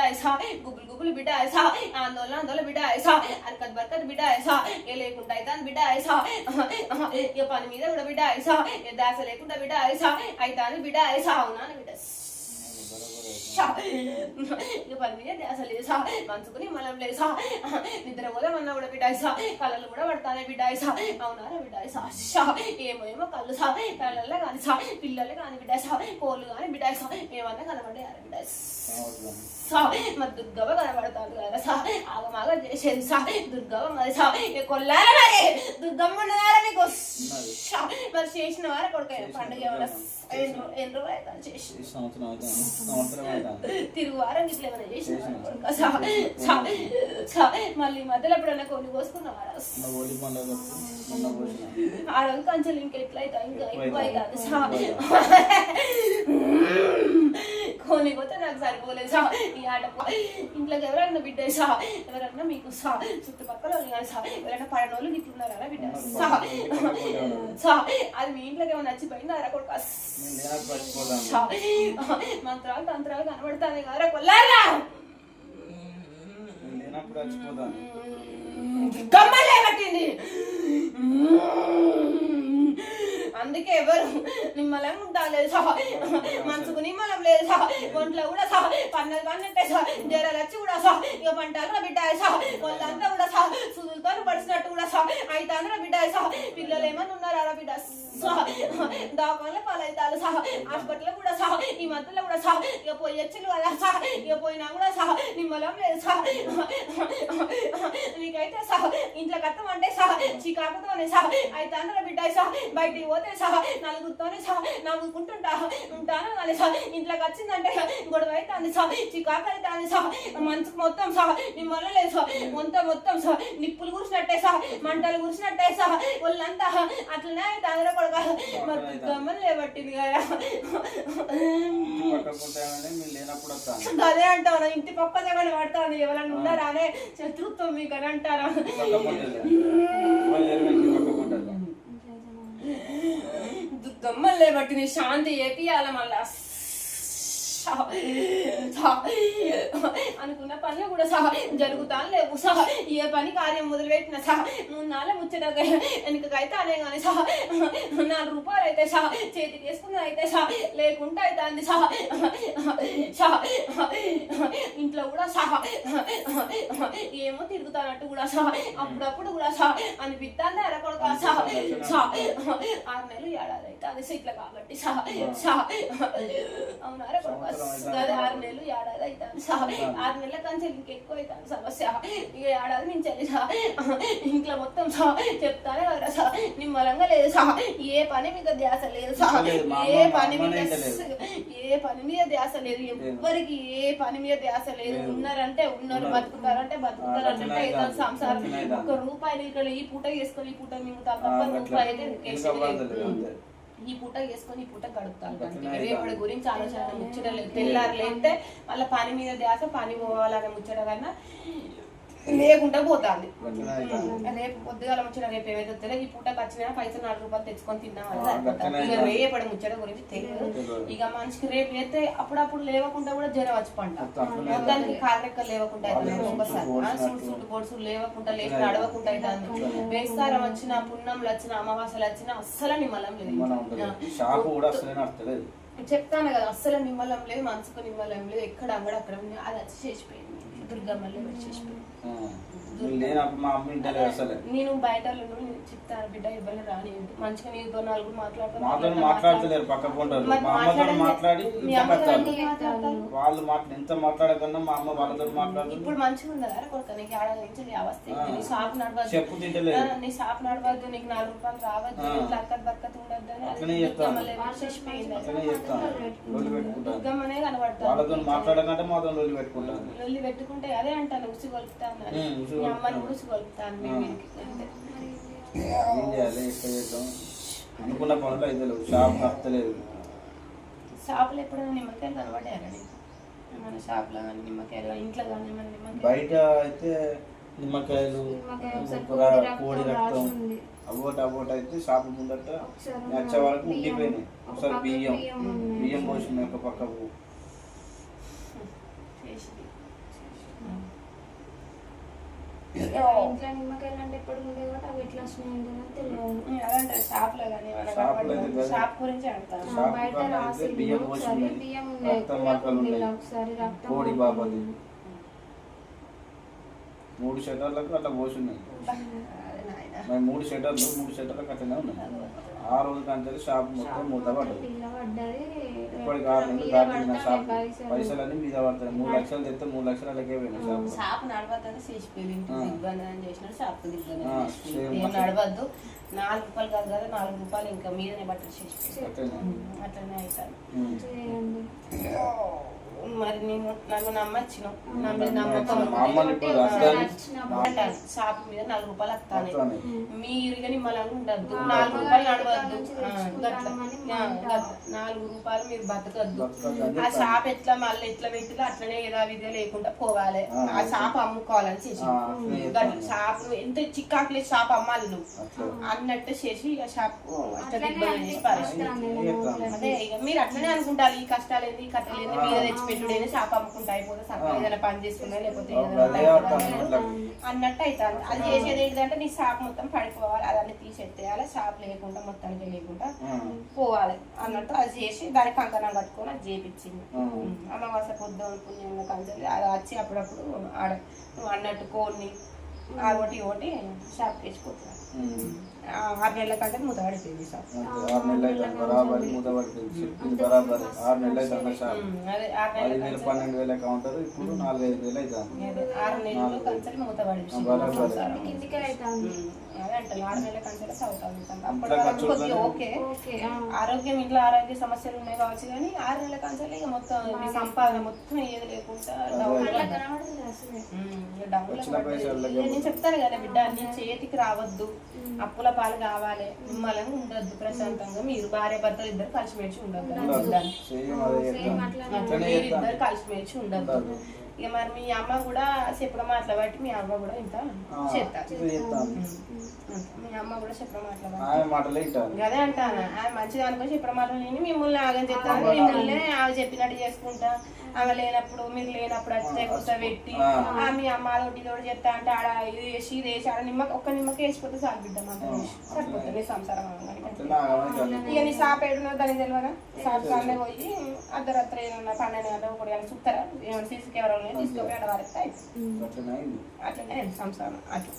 బిడ్డ ऐसा గుబులు గుబులు బిడ్డ ऐसा आंदोलन आंदोलन బిడ్డ ऐसा हरकत बरकत బిడ్డ ऐसा ఏ లేకుండా అయితే బిడ్డ ఐసా ఇక పని మీద కూడా బిడ్డ ఐసా ఏ దాస లేకుండా బిడ్డ ఐసా అయితే బిడ్డ ఐసా అవునా అని బిడ్డ? ఇక పని మీద ధ్యాస లేసా మంచుకుని మనం లేసా నిద్ర పోదామన్నా కూడా బిడ్డాయిసా కళ్ళలు కూడా పడతానే బిడ్డాయిసా అవునారా బిడ్డాయిసా? షా ఏమో ఏమో కళ్ళు సా కళ్ళల్లో కానీ సా పిల్లలు కానీ బిడ్డాయిసా కోళ్ళు కానీ బిడ్డాయిసా ఏమన్నా కనబడ్డాయారా కనబడే సా మరి దుర్గవ కనబడతాడు కదా సా ఆగమాగ చేసేది సా దుర్గవ మరి సా ఇక మరి? దుర్గమ్మ ఉన్నదారా షా మరి చేసిన వారా కొడుకు పండుగ ఏమైనా ఎన్ని రోజులు చేసి ఈ సంవత్సరం అవుతాను సంవత్సరం అవుతాను తిరుగు వారం ఇట్లా ఏమైనా చేసిన మళ్ళీ మధ్యలో ఎప్పుడైనా కొన్ని కోసుకున్నావారా ఆ రంగు కంచెలు ఇంకా ఎట్లయితే ఇంకా ఎక్కువ అవుతుంది సా. కొన్ని పోతే నాకు సరిపోలేదు సా. ఈ ఆట ఇంట్లోకి ఎవరైనా బిడ్డ సా. ఎవరన్నా మీకు సా. చుట్టుపక్కల సా. ఎవరైనా పడనోళ్ళు ఇట్లున్నారా బిడ్డ. సా. సా. అది మీ ఇంట్లోకి ఏమైనా నచ్చిపోయిందా? అరా కొడుకు మంత్రాలు తంత్రాలు కనబడతానే కదరా కొల్లారా. గమ్మలే పట్టింది అందుకే ఎవరు నిమ్మలం ఉండాలి సహ. మనసుకు నిమ్మలం లేదు సహ. ఒంట్లో కూడా సహ. పన్నెలు పన్నెంటే సహ. జ్వరాలు వచ్చి కూడా సహ. ఇక పంటలు బిడ్డ సహ. వాళ్ళంతా కూడా సహ. సుదులతో పడిచినట్టు కూడా సహ. అయితే అందరూ బిడ్డ సహ. పిల్లలు ఏమన్నా ఉన్నారు ఆడ బిడ్డ? సహ. దాకాల పాలైతాలు సహ. హాస్పిటల్ కూడా సహ. ఈ మధ్యలో కూడా సహ. ఇక పోయి వచ్చింది కదా సహ. ఇక పోయినా కూడా సహ. నిమ్మలం లేదు సహ. నీకైతే సహ ఇంట్లో కట్టం అంటే సహ చికాకుతోనే సహ అయితే అందరూ బిడ్డ సహ బయటికి పోతే సహ నలుగురితోనే సహ నవ్వుకుంటుంటా ఉంటాను కానీ సహ ఇంట్లోకి వచ్చిందంటే గొడవ అవుతుంది సహ చికాకు అవుతుంది సహ మనసుకు మొత్తం సహ నిమ్మల లేదు సహ మొత్తం మొత్తం సహ నిప్పులు కురిసినట్టే సహ మంటలు కురిసినట్టే సహ ఒళ్ళంతా అట్లనే అయితే అందరూ కొడక మరి గమ్మలు లేబట్టింది కదా అదే అంటాను ఇంటి పక్క దగ్గర పడతాను ఎవరైనా ఉన్నారా అనే శత్రుత్వం మీకు అని అంటారా. పక్క పుట్టలేదు మళ్ళీ ఎరువు ఇంటి పక్క పుట్టలేదు దుర్గమ్మలే బట్టి అనుకున్న పనులు కూడా సహా జరుగుతాను లేవు సహా. ఏ పని కార్యం మొదలుపెట్టిన సహా మూడు నాలుగు ముచ్చట వెనుకకైతే అనే కానీ సహా నాలుగు రూపాయలు అయితే సహా చేతికి వేసుకున్నది అయితే సహా లేకుండా అయితే అంది సహా. సహా ఇంట్లో కూడా సహా. ఏమో తిరుగుతానట్టు కూడా సహా. అప్పుడప్పుడు కూడా సహా. అనిపిస్తాను అరకొడక సహా. సహా. ఆరు నెలలు ఏడాది అయితే అది సీట్ల కాబట్టి సహా. సహా. అవునారా కొడుకు అదే ఆరు నెలలు ఏడాది అవుతాను సహా ఆరు నెలల కంచె ఇంకెక్కువ అవుతాను సమస్య ఇక ఏడాది నుంచి ఇంట్లో మొత్తం సహా చెప్తానే కదా సహా నిమ్మలంగా లేదు సహా ఏ పని మీద ధ్యాస లేదు మా ఏ పని మీద. ఏ పని మీద ధ్యాస లేదు ఎవ్వరికి ఏ పని మీద ధ్యాస లేదు. ఉన్నారంటే ఉన్నారు. బతుకుతారంటే బతుకుతారంటే కాదు. సంసారం. ఒక రూపాయలు ఇక్కడ ఈ పూట చేసుకొని ఈ పూట మిగుతారు ఆ, తప్ప. రూపాయి అయితే ఈ పూట చేసుకొని ఈ పూట. కాదు. రేపటి గురించి ఆలోచన ముచ్చట లేదు తెల్లారు లేస్తే వాళ్ళ పని మీద ధ్యాస పని పోవాలనే ముచ్చట కన్నా లేకుండా పోతాంది. రేపు పొద్దుగాల ముచ్చట రేపు ఏవైతే వస్తుందో ఈ పూటకి వచ్చిన పైసలు నాలుగు రూపాయలు తెచ్చుకొని తిన్నాం ఇక. రేపటి ముచ్చట గురించి తెలియదు తెలియదు. ఇక మనిషికి రేపు అయితే అప్పుడప్పుడు లేవకుండా కూడా జ్వరం వచ్చి పంట మొత్తానికి కాళ్ళెక్క లేవకుండా అవుతుంది పొడిచినట్టు. సుట్టు సుట్టు పొడుసు లేవకుండా లేచి. నడవకుండా అవుతుంది. వేస్తారం వచ్చిన పుణ్యంలు వచ్చిన అమావాస్యలు వచ్చిన అస్సలు నిమ్మలం లేదు చెప్తాను కదా అస్సలు నిమ్మలం లేదు మనసుకు నిమ్మలం లేదు ఎక్కడ అంగడ అక్కడ అది వచ్చి చేసిపోయింది దుర్గమ్మలో వచ్చి మీరు లేనప్పుడు మా అమ్మ అసలే. నేను బయట చెప్తాను బిడ్డ ఇబ్బంది రాని మంచిగా నీతో నాలుగు మాట్లాడతాను మాతో మాట్లాడతలేరు పక్క మా అమ్మతో మాట్లాడండి. మాట్లాడి? వాళ్ళు మాట్లా ఎంత మాట్లాడకన్నా మా అమ్మ వాళ్ళతో మాట్లాడుతుంది ఇప్పుడు మంచిగా ఉందా? కొడుకు నీకు ఏడాది నుంచి నీ అవస్థ? నీ షాప్ నడవద్దు. చెప్పు తింటలేదు. నీ షాప్ నడవద్దు నీకు నాలుగు రూపాయలు రావద్దు అక్కడి బక్కత ఉండద్దు అట్లనే చెప్తాను. అట్లనే చెప్తాను లొల్లి పెట్టుకుంటాను దుర్గమ్మనే కనబడతాను. వాళ్ళతో మాట్లాడకంటే మాతో లొల్లి పెట్టుకుంటాను లొల్లి పెట్టుకుంటే అదే అంటాను ఉసి కొలుపుతాను అమ్మని కొలుపుతాను. ఉసి కొలుపుతాను మీ ఆ. మీదకి అంతే. ఏం చేయాలి? ఎక్కడ చేద్దాం? అనుకున్న పనులు అయితే లేవు. షాప్ నచ్చలేదు షాపులో ఎప్పుడైనా నిమ్మకాయలు కనబడ్డాయని మన షాప్లో కానీ నిమ్మకాయలు ఇంట్లో కానీ ఏమైనా నిమ్మకాయలు? బయట అయితే నిమ్మకాయలు కోడి రక్తం. అవోట అవోట అయితే షాపు ముందట నచ్చే వరకు ఉండిపోయినాయి. ఒక ఒకసారి బియ్యం. బియ్యం పోసిన ఒక పక్కకు ఇంట్లో నిమ్మకాయలు అంటే ఎప్పుడు ఉండేవి కాబట్టి అవి ఎట్లా తెలియదు. అదంటే కానీ షాప్ గురించి బయట రాసి ఒకసారి. బియ్యం ఉన్నాయి. ఒకసారి రక్తం. మూడు షటర్లకు అట్లా పోసున్నాయి మరి మూడు షటర్లు మూడు షటర్లకు అట్లనే ఉన్నాయి. ఆ రోజు కంటే షాప్ మొత్తం మూత పడ్డది. ఇప్పటికి ఆరు నెలలు దాటింది షాప్ పైసలు. పైసలన్నీ మీద పడతాయి మూడు లక్షలు తెస్తే మూడు లక్షలకే పోయినా షాప్ షాప్ నడవద్దని చేసిపోయింది ఇంటికి ఆ. దిగ్బంధం అని చేసినాడు షాప్ దిగ్బంధం ఆ, చేసిపోయింది. సేమ్ ఏం అట్లా. నడవద్దు నాలుగు రూపాయలు కాదు కదా నాలుగు రూపాయలు ఇంకా మీదనే బట్టలు చేసిపోయింది అట్లనే. చేయండి మరి నేను నన్ను నమ్మచ్చినావు నా మీద నమ్మకం. షాప్ మీద నాలుగు రూపాయలు వస్తాను. మీరు ఇక నిమ్మలంగా ఉండద్దు. నాలుగు రూపాయలు నడవద్దు. నాలుగు రూపాయలు మీరు బతకద్దు. ఆ. షాప్ ఎట్లా మళ్ళీ ఎట్లా పెట్టిలో అట్లనే ఏదో విధంగా లేకుండా పోవాలి. ఆ, షాప్ అమ్ముకోవాలని చేసి. షాప్ ఎంత చిక్కాకులే షాప్ అమ్మాలి నువ్వు. అన్నట్టు చేసి ఇక షాప్ అట్లా మీరు అట్లనే అనుకుంటారు. ఈ కష్టాలు ఏంది ఈ కథలు ఏంది మీద తెచ్చి పెట్టుడేది షాప్ అమ్ముకుంటా అయిపోతే సగం ఏదైనా పని చేసుకున్నా లేకపోతే అన్నట్టు అవుతుంది. అది చేసేది ఏంటంటే నీ షాప్ మొత్తం పడిపోవాలి అదన్నీ తీసేత్తేయాలి షాప్ లేకుండా మొత్తానికి లేకుండా పోవాలి అన్నట్టు అది చేసి దానికి కంకణం కట్టుకొని అది చేపించింది ఆ. అమావాస పొద్దు పుణ్యంగా కంచెలు అది వచ్చి అప్పుడప్పుడు ఆడ నువ్వు అన్నట్టు కోడిని ఆ ఒకటి ఒకటి షాప్ వేసుకుంటున్నాను ఉమ్. ఆరు నెలల కంటే మూత పడిపోయింది ఆరు నెలలు అయితే బరాబర్ మూత పడుతుంది చెప్పింది బరాబర్. ఆరు నెలలు అయితే ఆరు నెలల పన్నెండు వేల కౌంటర్ ఇప్పుడు వేలు అవుతుంది నెలలు కంచెలు మూత బరాబర్. ఆరోగ్యం ఇంట్లో ఆరోగ్య సమస్యలు ఉన్నాయి కావచ్చు కానీ ఆరు నెలల కంచెలు ఇక మొత్తం మీ సంపాదన మొత్తం ఏది లేకుండా డౌన్ నేను చెప్తాను కదా బిడ్డ నీ చేతికి రావద్దు. అప్పుల పాలు కావాలి. మిమ్మల్ని ఉండద్దు ప్రశాంతంగా. మీరు భార్య భర్తలు ఇద్దరు కలిసిమెలిసి ఉండద్దు. మీరు ఇద్దరు కలిసిమెలిసి ఉండద్దు. ఉండదు. ఇక మరి మీ అమ్మ కూడా చెప్పడం మాట్లాడబట్టి మీ అమ్మ కూడా ఇంత చెప్తాను. మీ అమ్మ కూడా చెప్పడం మాటలే వింటాను అదే అంటాను? ఆమె మంచిది అనుకో చెప్పడం నేను మిమ్మల్ని ఆగం చెప్తాను. మిమ్మల్ని ఆమె చెప్పినట్టు చేసుకుంటా. ఆమె లేనప్పుడు మీరు లేనప్పుడు వచ్చే కూర్చోబెట్టి మీ అమ్మ అదొకటి ఇదొకటి చెప్తా అంటే ఆడ ఇది వేసి ఇది వేసి ఆడ నిమ్మక ఒక్క నిమ్మక వేసిపోతే చాలు బిడ్డ సరిపోతుంది సంసారం ఇక నీ షాప్ ఏడున్నో దానికి తెలియదా కాడనే పోయి అర్ధరాత్రి ఏమన్నా పన్నెండు గంటలకు ఒకటి గంటలకు చూస్తారా? ఏమైనా సీసీ కెమెరా ఉన్నాయి తీసుకొని ఆడ వారికి అట్లనే అయింది అట్లనే సంసారం అట్లా